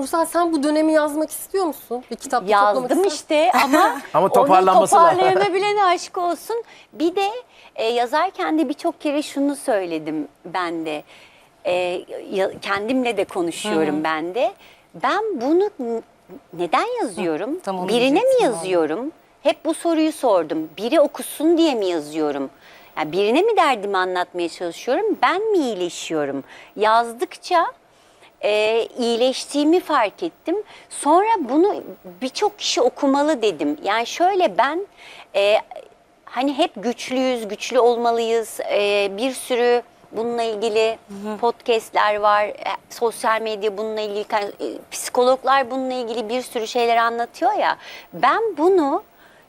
Nursel sen bu dönemi yazmak istiyor musun? Bir kitapta toplamak Yazdım işte ama, Ama toparlanması onu lazım. toparlayabilene aşk olsun. Bir de e, yazarken de birçok kere şunu söyledim ben de. E, ya- kendimle de konuşuyorum ben de. Ben bunu n- neden yazıyorum? tam onu Birine mi diyecektim yazıyorum? Hep bu soruyu sordum. Biri okusun diye mi yazıyorum? Yani birine mi derdimi anlatmaya çalışıyorum? Ben mi iyileşiyorum? Yazdıkça e, iyileştiğimi fark ettim. Sonra bunu birçok kişi okumalı dedim. Yani şöyle ben e, hani hep güçlüyüz, güçlü olmalıyız. E, bir sürü bununla ilgili podcastler var. e, sosyal medya bununla ilgili, e, psikologlar bununla ilgili bir sürü şeyler anlatıyor ya. Ben bunu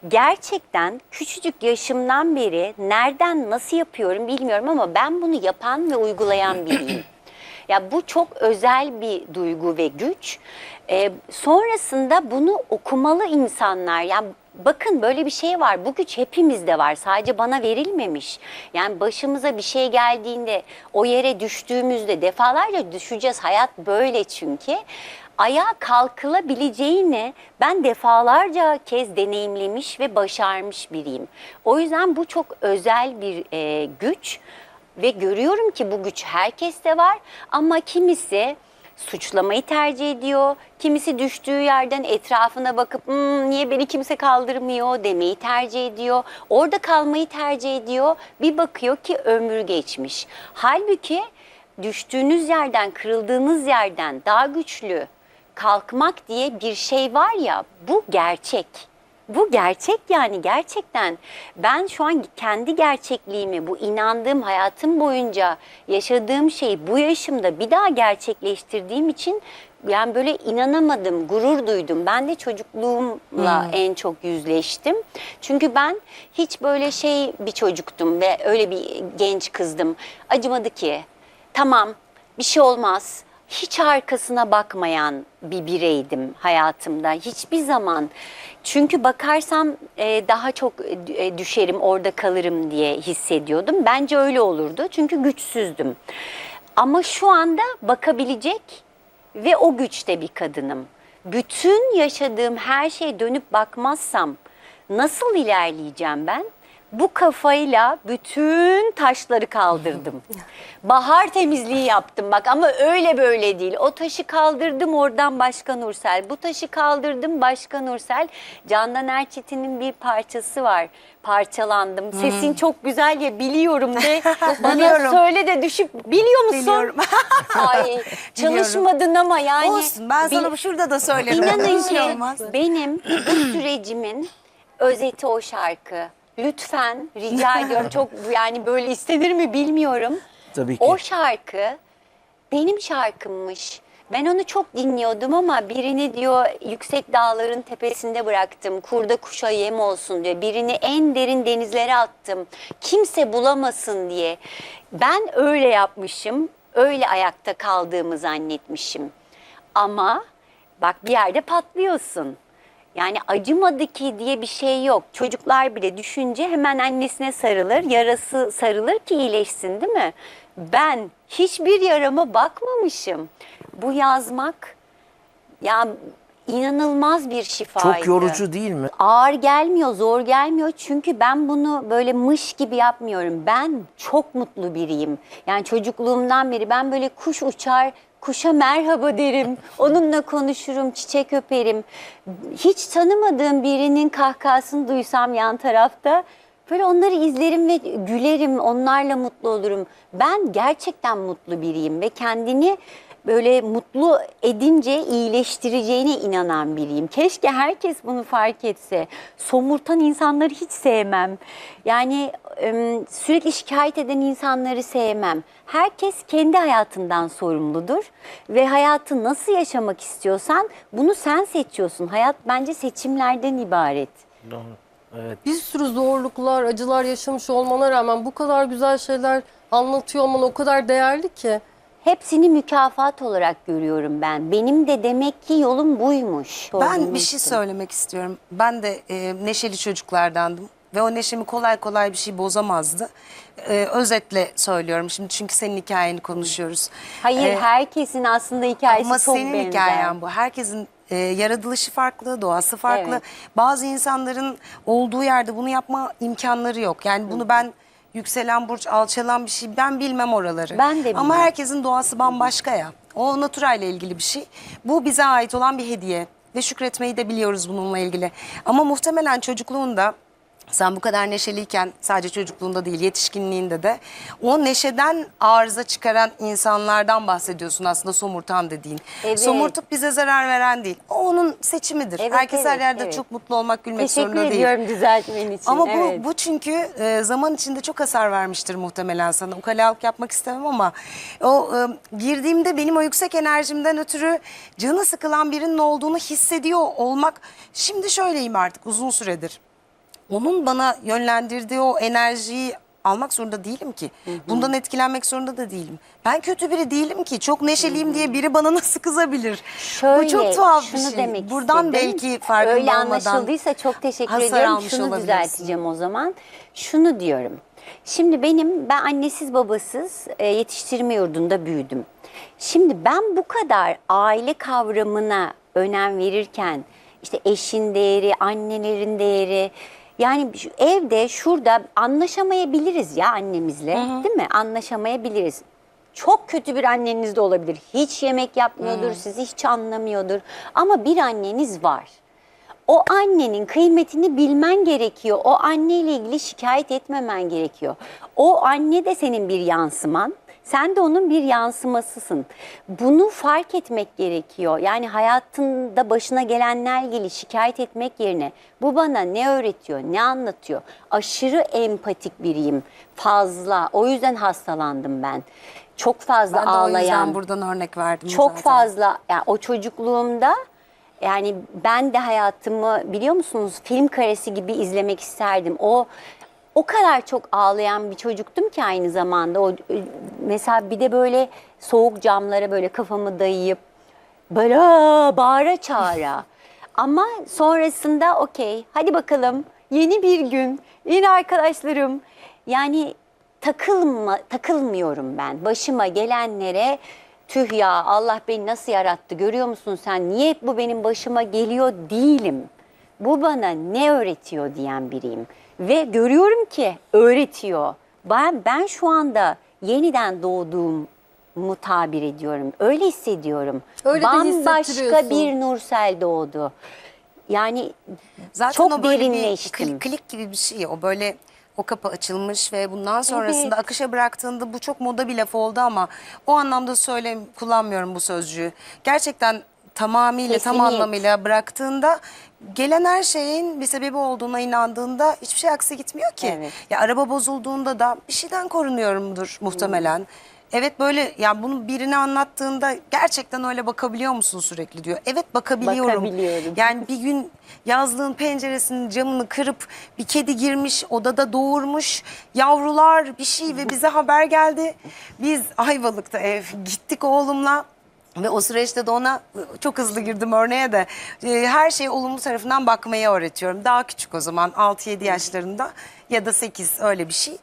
gerçekten küçücük yaşımdan beri nereden nasıl yapıyorum bilmiyorum ama ben bunu yapan ve uygulayan biriyim. Ya bu çok özel bir duygu ve güç. Ee, sonrasında bunu okumalı insanlar. Yani bakın böyle bir şey var. Bu güç hepimizde var. Sadece bana verilmemiş. Yani başımıza bir şey geldiğinde, o yere düştüğümüzde defalarca düşeceğiz. Hayat böyle çünkü. Ayağa kalkılabileceğini ben defalarca kez deneyimlemiş ve başarmış biriyim. O yüzden bu çok özel bir e, güç. Ve görüyorum ki bu güç herkeste var ama kimisi suçlamayı tercih ediyor. Kimisi düştüğü yerden etrafına bakıp "Hmm, niye beni kimse kaldırmıyor demeyi tercih ediyor. Orada kalmayı tercih ediyor. Bir bakıyor ki ömrü geçmiş. Halbuki düştüğünüz yerden, kırıldığınız yerden daha güçlü kalkmak diye bir şey var ya bu gerçek. Bu gerçek yani gerçekten. Ben şu an kendi gerçekliğimi, bu inandığım hayatım boyunca yaşadığım şeyi bu yaşımda bir daha gerçekleştirdiğim için yani böyle inanamadım, gurur duydum. Ben de çocukluğumla en çok yüzleştim. Çünkü ben hiç böyle şey bir çocuktum ve öyle bir genç kızdım. Acımadı ki. Tamam, bir şey olmaz hiç arkasına bakmayan bir bireydim hayatımda hiçbir zaman. Çünkü bakarsam e, daha çok e, düşerim orada kalırım diye hissediyordum. Bence öyle olurdu çünkü güçsüzdüm. Ama şu anda bakabilecek ve o güçte bir kadınım. Bütün yaşadığım her şeye dönüp bakmazsam nasıl ilerleyeceğim ben? Bu kafayla bütün taşları kaldırdım. Bahar temizliği yaptım bak ama öyle böyle değil. O taşı kaldırdım oradan başka Nursel. Bu taşı kaldırdım başka Nursel. Candan Erçetin'in bir parçası var. Parçalandım. Sesin çok güzel ya biliyorum de. Bana Biliyorum. söyle de düşüp biliyor musun? Biliyorum. Ay çalışmadın ama yani. Olsun ben sana bil- şurada da söylerim. İnanın ki olmaz. benim bu sürecimin özeti o şarkı. Lütfen rica ediyorum çok yani böyle istenir mi bilmiyorum. Tabii ki. O şarkı benim şarkımmış. Ben onu çok dinliyordum ama birini diyor yüksek dağların tepesinde bıraktım. Kurda kuşa yem olsun diyor. Birini en derin denizlere attım. Kimse bulamasın diye. Ben öyle yapmışım. Öyle ayakta kaldığımı zannetmişim. Ama bak bir yerde patlıyorsun. Yani acımadı ki diye bir şey yok. Çocuklar bile düşünce hemen annesine sarılır, yarası sarılır ki iyileşsin değil mi? Ben hiçbir yarama bakmamışım. Bu yazmak ya inanılmaz bir şifaydı. Çok yorucu değil mi? Ağır gelmiyor, zor gelmiyor çünkü ben bunu böyle mış gibi yapmıyorum. Ben çok mutlu biriyim. Yani çocukluğumdan beri ben böyle kuş uçar, kuşa merhaba derim. Onunla konuşurum, çiçek öperim. Hiç tanımadığım birinin kahkahasını duysam yan tarafta böyle onları izlerim ve gülerim, onlarla mutlu olurum. Ben gerçekten mutlu biriyim ve kendini böyle mutlu edince iyileştireceğine inanan biriyim. Keşke herkes bunu fark etse. Somurtan insanları hiç sevmem. Yani sürekli şikayet eden insanları sevmem. Herkes kendi hayatından sorumludur ve hayatı nasıl yaşamak istiyorsan bunu sen seçiyorsun. Hayat bence seçimlerden ibaret. Doğru. Evet. Bir sürü zorluklar, acılar yaşamış olmana rağmen bu kadar güzel şeyler anlatıyor olman o kadar değerli ki. Hepsini mükafat olarak görüyorum ben. Benim de demek ki yolum buymuş. Ben bir şey söylemek istiyorum. Ben de e, neşeli çocuklardandım. ve o neşemi kolay kolay bir şey bozamazdı. Ee, özetle söylüyorum şimdi çünkü senin hikayeni konuşuyoruz. Hayır Ee, herkesin aslında hikayesi ama çok senin benzer. hikayen bu. Herkesin e, yaratılışı farklı, doğası farklı. Evet. Bazı insanların olduğu yerde bunu yapma imkanları yok. Yani bunu ben yükselen burç, alçalan bir şey ben bilmem oraları. Ben de Ama bilmem. herkesin doğası bambaşka ya. O naturalle ilgili bir şey. Bu bize ait olan bir hediye ve şükretmeyi de biliyoruz bununla ilgili. Ama muhtemelen çocukluğunda sen bu kadar neşeliyken sadece çocukluğunda değil yetişkinliğinde de o neşeden arıza çıkaran insanlardan bahsediyorsun aslında somurtan dediğin. Evet. Somurtup bize zarar veren değil. O onun seçimidir. Evet, Herkes her evet, yerde evet. çok mutlu olmak, gülmek Teşekkür zorunda değil. ediyorum düzeltmen için. Ama bu, evet. bu çünkü e, zaman içinde çok hasar vermiştir muhtemelen sana. Ukalalık yapmak istemem ama o e, girdiğimde benim o yüksek enerjimden ötürü canı sıkılan birinin olduğunu hissediyor olmak. Şimdi şöyleyim artık uzun süredir. Onun bana yönlendirdiği o enerjiyi almak zorunda değilim ki. Bundan etkilenmek zorunda da değilim. Ben kötü biri değilim ki. Çok neşeliyim diye biri bana nasıl kızabilir? Şöyle, bu çok tuhaf bir şey. demek Buradan istedim. belki farkında Öyle olmadan anlaşıldıysa çok teşekkür ediyorum. Şunu düzelteceğim o zaman. Şunu diyorum. Şimdi benim ben annesiz babasız e, yetiştirme yurdunda büyüdüm. Şimdi ben bu kadar aile kavramına önem verirken işte eşin değeri, annelerin değeri yani şu evde şurada anlaşamayabiliriz ya annemizle değil mi? Anlaşamayabiliriz. Çok kötü bir anneniz de olabilir. Hiç yemek yapmıyordur, sizi hiç anlamıyordur. Ama bir anneniz var. O annenin kıymetini bilmen gerekiyor. O anneyle ilgili şikayet etmemen gerekiyor. O anne de senin bir yansıman. Sen de onun bir yansımasısın. Bunu fark etmek gerekiyor. Yani hayatında başına gelenler ilgili şikayet etmek yerine bu bana ne öğretiyor, ne anlatıyor? Aşırı empatik biriyim. Fazla. O yüzden hastalandım ben. Çok fazla Ben de o ağlayan. yüzden buradan örnek verdim. Çok zaten. fazla yani o çocukluğumda yani ben de hayatımı biliyor musunuz film karesi gibi izlemek isterdim. O o kadar çok ağlayan bir çocuktum ki aynı zamanda. O mesela bir de böyle soğuk camlara böyle kafamı dayayıp böyle bağıra çağıra. Ama sonrasında okey hadi bakalım yeni bir gün yeni arkadaşlarım yani takılma takılmıyorum ben başıma gelenlere tüh ya Allah beni nasıl yarattı görüyor musun sen niye hep bu benim başıma geliyor değilim. Bu bana ne öğretiyor diyen biriyim ve görüyorum ki öğretiyor. Ben ben şu anda yeniden doğduğum mu tabir ediyorum. Öyle hissediyorum. Öyle Bambaşka bir Nursel doğdu. Yani Zaten çok o böyle bir derinleştim. klik, klik gibi bir şey. O böyle o kapı açılmış ve bundan sonrasında Evet. akışa bıraktığında bu çok moda bir laf oldu ama o anlamda söyle kullanmıyorum bu sözcüğü. Gerçekten tamamıyla tam anlamıyla bıraktığında gelen her şeyin bir sebebi olduğuna inandığında hiçbir şey aksi gitmiyor ki. Evet. Ya araba bozulduğunda da bir şeyden korunuyorumdur muhtemelen. Evet böyle ya bunu birine anlattığında gerçekten öyle bakabiliyor musun sürekli diyor. Evet bakabiliyorum. Bakabiliyorum. Yani bir gün yazlığın penceresinin camını kırıp bir kedi girmiş odada doğurmuş yavrular bir şey ve bize haber geldi. Biz Ayvalık'ta ev gittik oğlumla. Ve o süreçte de ona çok hızlı girdim örneğe de e, her şeye olumlu tarafından bakmayı öğretiyorum. Daha küçük o zaman 6-7 yaşlarında ya da 8 öyle bir şey.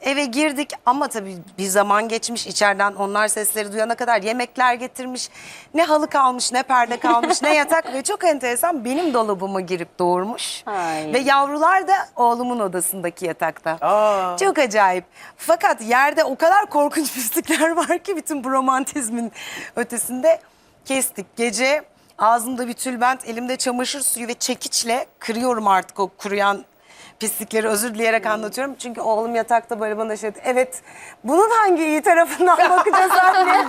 Eve girdik ama tabii bir zaman geçmiş içeriden onlar sesleri duyana kadar yemekler getirmiş. Ne halı kalmış ne perde kalmış ne yatak ve çok enteresan benim dolabıma girip doğurmuş. Ay. Ve yavrular da oğlumun odasındaki yatakta. Aa. Çok acayip. Fakat yerde o kadar korkunç pislikler var ki bütün bu romantizmin ötesinde kestik. Gece ağzımda bir tülbent, elimde çamaşır suyu ve çekiçle kırıyorum artık o kuruyan pislikleri özür dileyerek anlatıyorum. Çünkü oğlum yatakta böyle bana şey dedi, evet bunun hangi iyi tarafından bakacağız anne?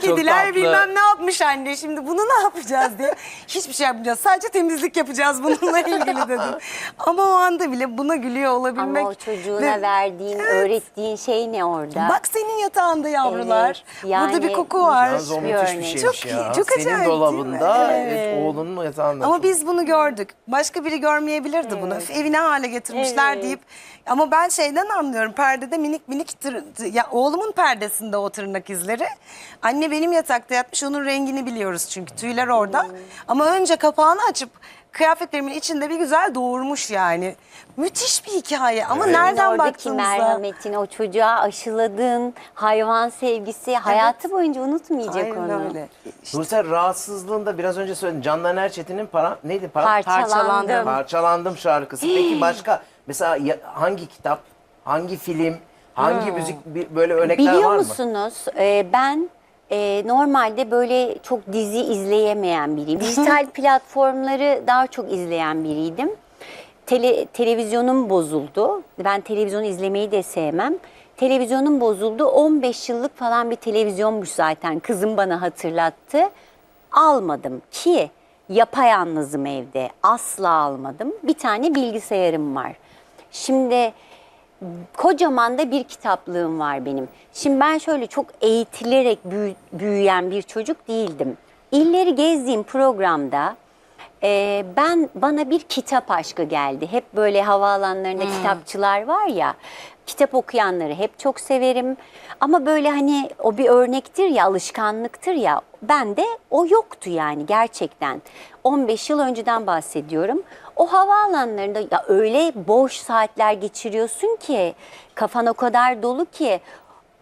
Kediler tatlı. bilmem ne yapmış anne şimdi bunu ne yapacağız diye. Hiçbir şey yapmayacağız sadece temizlik yapacağız bununla ilgili dedim. Ama o anda bile buna gülüyor olabilmek. Ama o çocuğuna ve- verdiğin, öğrettiğin şey ne orada? Bak senin yatağında yavrular. Evet, yani Burada bir koku var. Yalnız o bir müthiş bir örnek. şeymiş Çok iyi, ya. çok Senin acayip değil mi? dolabında Evet. oğlunun yatağında. Ama biz bunu gördük. Başka biri görmeyebilirdi bunu. Evine hale getirmişler Evet. deyip. Ama ben şeyden anlıyorum. Perdede minik minik tır, ya oğlumun perdesinde o tırnak izleri. Anne benim yatakta yatmış. Onun rengini biliyoruz çünkü tüyler orada. Ama önce kapağını açıp kıyafetlerimin içinde bir güzel doğurmuş yani. Müthiş bir hikaye ama nereden oradaki baktığımızda. merhametin, o çocuğa aşıladığın hayvan sevgisi hayatı boyunca unutmayacak Aynen onu. öyle. Nursel rahatsızlığında biraz önce söyledin. Candan Erçetin'in para neydi? Para? Parçalandım. Parçalandım şarkısı. Peki başka mesela ya- hangi kitap, hangi film, hangi müzik bir- böyle örnekler Biliyor var mı? musunuz e, ben e, normalde böyle çok dizi izleyemeyen biriyim. Dijital platformları daha çok izleyen biriydim. Tele, televizyonum bozuldu. Ben televizyon izlemeyi de sevmem. Televizyonum bozuldu. 15 yıllık falan bir televizyonmuş zaten. Kızım bana hatırlattı. Almadım ki yapayalnızım evde. Asla almadım. Bir tane bilgisayarım var. Şimdi kocaman da bir kitaplığım var benim. Şimdi ben şöyle çok eğitilerek büyü- büyüyen bir çocuk değildim. İlleri gezdiğim programda e, ben bana bir kitap aşkı geldi. Hep böyle havaalanlarında kitapçılar var ya. Kitap okuyanları hep çok severim. Ama böyle hani o bir örnektir ya, alışkanlıktır ya. Bende o yoktu yani gerçekten. 15 yıl önceden bahsediyorum. O havaalanlarında ya öyle boş saatler geçiriyorsun ki kafan o kadar dolu ki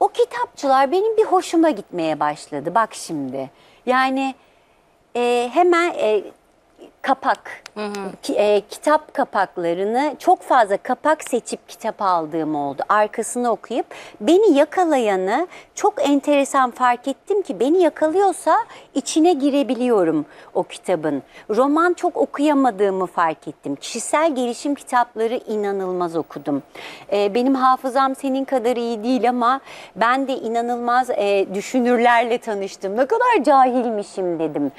o kitapçılar benim bir hoşuma gitmeye başladı. Bak şimdi. Yani e, hemen e, kapak, ki- e, kitap kapaklarını çok fazla kapak seçip kitap aldığım oldu. Arkasını okuyup beni yakalayanı çok enteresan fark ettim ki beni yakalıyorsa içine girebiliyorum o kitabın. Roman çok okuyamadığımı fark ettim. Kişisel gelişim kitapları inanılmaz okudum. E, benim hafızam senin kadar iyi değil ama ben de inanılmaz e, düşünürlerle tanıştım. Ne kadar cahilmişim dedim.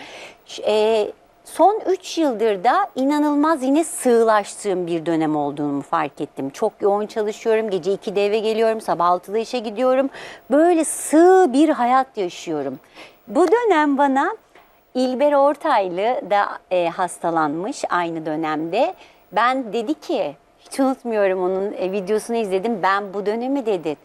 E, Son 3 yıldır da inanılmaz yine sığlaştığım bir dönem olduğunu fark ettim. Çok yoğun çalışıyorum. Gece 2'de eve geliyorum. Sabah 6'da işe gidiyorum. Böyle sığ bir hayat yaşıyorum. Bu dönem bana İlber Ortaylı da e, hastalanmış aynı dönemde. Ben dedi ki hiç unutmuyorum onun e, videosunu izledim. Ben bu dönemi dedi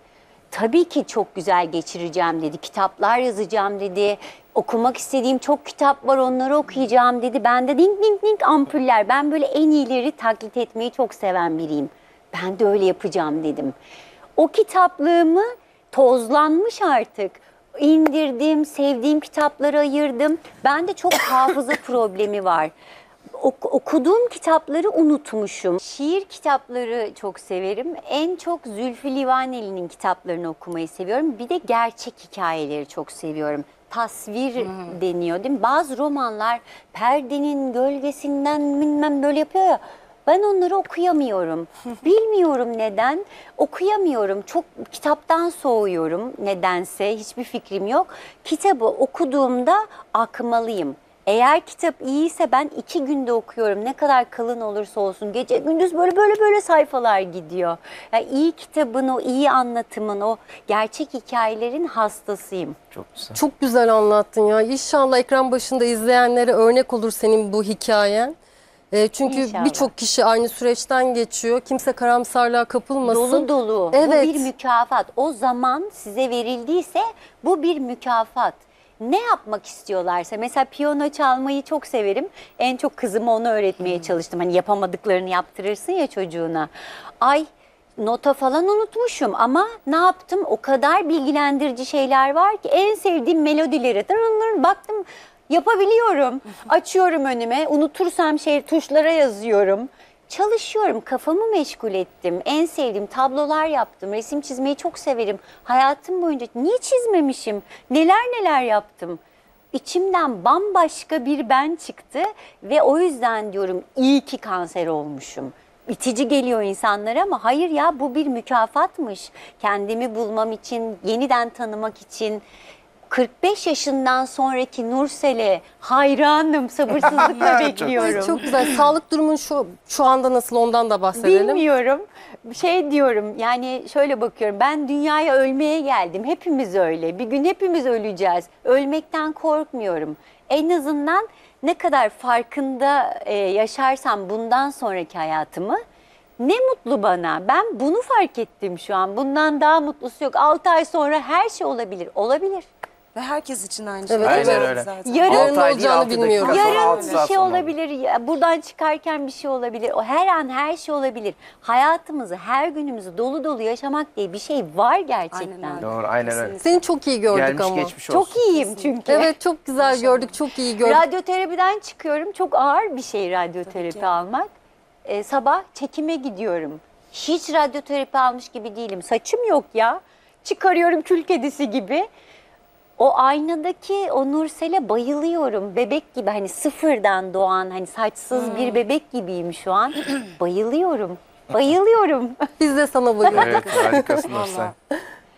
tabii ki çok güzel geçireceğim dedi. Kitaplar yazacağım dedi. Okumak istediğim çok kitap var onları okuyacağım dedi. Ben de ding ding ding ampuller. Ben böyle en iyileri taklit etmeyi çok seven biriyim. Ben de öyle yapacağım dedim. O kitaplığımı tozlanmış artık. indirdim, sevdiğim kitapları ayırdım. Bende çok hafıza problemi var. Ok- okuduğum kitapları unutmuşum. Şiir kitapları çok severim. En çok Zülfü Livaneli'nin kitaplarını okumayı seviyorum. Bir de gerçek hikayeleri çok seviyorum. Tasvir deniyor değil mi? Bazı romanlar perdenin gölgesinden bilmem böyle yapıyor ya. Ben onları okuyamıyorum. Bilmiyorum neden. Okuyamıyorum. Çok kitaptan soğuyorum nedense. Hiçbir fikrim yok. Kitabı okuduğumda akmalıyım. Eğer kitap iyiyse ben iki günde okuyorum. Ne kadar kalın olursa olsun. Gece gündüz böyle böyle böyle sayfalar gidiyor. Yani iyi kitabın, o iyi anlatımın, o gerçek hikayelerin hastasıyım. Çok güzel. Çok güzel anlattın ya. İnşallah ekran başında izleyenlere örnek olur senin bu hikayen. E, çünkü İnşallah. birçok kişi aynı süreçten geçiyor. Kimse karamsarlığa kapılmasın. Dolu dolu. Evet. Bu bir mükafat. O zaman size verildiyse bu bir mükafat. Ne yapmak istiyorlarsa mesela piyano çalmayı çok severim. En çok kızıma onu öğretmeye çalıştım. Hani yapamadıklarını yaptırırsın ya çocuğuna. Ay nota falan unutmuşum ama ne yaptım? O kadar bilgilendirici şeyler var ki en sevdiğim melodileri baktım yapabiliyorum. Açıyorum önüme. Unutursam şey tuşlara yazıyorum. Çalışıyorum, kafamı meşgul ettim. En sevdiğim tablolar yaptım. Resim çizmeyi çok severim. Hayatım boyunca niye çizmemişim? Neler neler yaptım. İçimden bambaşka bir ben çıktı ve o yüzden diyorum iyi ki kanser olmuşum. İtici geliyor insanlara ama hayır ya bu bir mükafatmış. Kendimi bulmam için, yeniden tanımak için 45 yaşından sonraki Nursel'e hayranım, sabırsızlıkla bekliyorum. Çok güzel. Sağlık durumun şu şu anda nasıl ondan da bahsedelim. Bilmiyorum. Şey diyorum yani şöyle bakıyorum ben dünyaya ölmeye geldim. Hepimiz öyle. Bir gün hepimiz öleceğiz. Ölmekten korkmuyorum. En azından ne kadar farkında e, yaşarsam bundan sonraki hayatımı ne mutlu bana. Ben bunu fark ettim şu an. Bundan daha mutlusu yok. 6 ay sonra her şey olabilir. Olabilir. Ve herkes için aynı şey. Evet, Aynen öyle. zaten. Yarın Altı ay değil, olacağını altı dakika bilmiyorum. sonra, altı Yarın bir saat şey sonra. olabilir. ya Buradan çıkarken bir şey olabilir. O her an her şey olabilir. Hayatımızı, her günümüzü dolu dolu yaşamak diye bir şey var gerçekten. Aynen öyle. Doğru aynen öyle. Kesinlikle. Seni çok iyi gördük Gelmiş ama. geçmiş olsun. Çok iyiyim çünkü. Evet çok güzel gördük, çok iyi gördük. Radyoterapiden çıkıyorum. Çok ağır bir şey radyoterapi almak. Ee, sabah çekime gidiyorum. Hiç radyoterapi almış gibi değilim. Saçım yok ya. Çıkarıyorum kül kedisi gibi. O aynadaki o Nursel'e bayılıyorum. Bebek gibi hani sıfırdan doğan hani saçsız Hmm. bir bebek gibiyim şu an. bayılıyorum. Bayılıyorum. Biz de sana bayıldık. Evet harikasın Nursel.